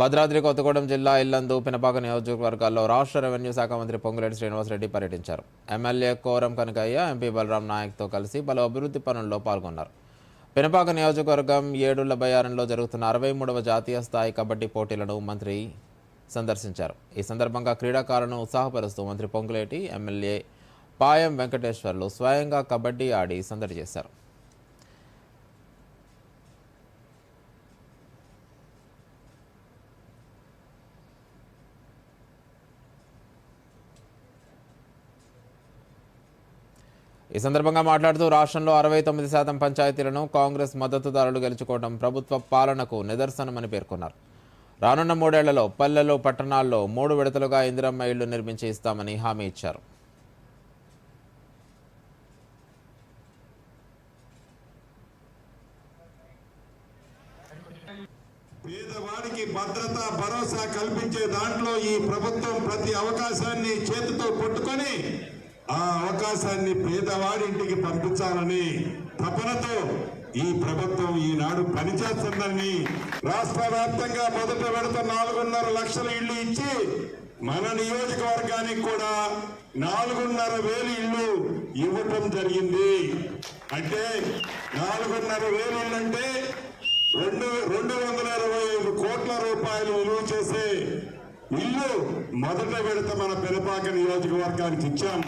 భద్రాద్రి కొత్తగూడెం జిల్లా ఇల్లందు పినపాక నియోజకవర్గాల్లో రాష్ట్ర రెవెన్యూ శాఖ మంత్రి పొంగులేటి శ్రీనివాసరెడ్డి పర్యటించారు. ఎమ్మెల్యే కోరం కనకయ్య ఎంపీ బలరాం నాయక్తో కలిసి పలు అభివృద్ధి పనుల్లో పాల్గొన్నారు. పినపాక నియోజకవర్గం ఏడుళ్ళ బయారంలో జరుగుతున్న అరవై మూడవ జాతీయ స్థాయి కబడ్డీ పోటీలను మంత్రి సందర్శించారు. ఈ సందర్భంగా క్రీడాకారులను ఉత్సాహపరుస్తూ మంత్రి పొంగులేటి ఎమ్మెల్యే పాయం వెంకటేశ్వర్లు స్వయంగా కబడ్డీ ఆడి సందడి చేశారు. ఈ సందర్భంగా మాట్లాడుతూ రాష్ట్రంలో అరవై తొమ్మిది శాతం పంచాయతీలను కాంగ్రెస్ మద్దతుదారులు గెలుచుకోవడం ప్రభుత్వ పాలనకు నిదర్శనమని పేర్కొన్నారు. రానున్న మూడేళ్ళలో పల్లెలు పట్టణాల్లో మూడు విడతలుగా ఇందిరమ్మ ఇళ్ళు నిర్మించి ఇస్తామని హామీ ఇచ్చారు. పేదవాడికి భద్రత భరోసా కల్పించే దాంట్లో ఈ ప్రభుత్వం ప్రతి అవకాశాన్ని చేతితో పట్టు ఆ అవకాశాన్ని పేదవాడింటికి పంపించాలని తపనతో ఈ ప్రభుత్వం ఈనాడు పనిచేస్తుందని రాష్ట్ర వ్యాప్తంగా మొదట విడత నాలుగున్నర లక్షల ఇళ్ళు ఇచ్చి మన నియోజకవర్గానికి కూడా నాలుగున్నర వేలు ఇళ్ళు ఇవ్వటం జరిగింది. అంటే నాలుగున్నర వేలు ఇళ్ళు అంటే రెండు రెండు వందల ఇరవై ఐదు కోట్ల రూపాయలు విలువ చేసే ఇల్లు మొదట విడత మన పెనపాక నియోజకవర్గానికి ఇచ్చాం.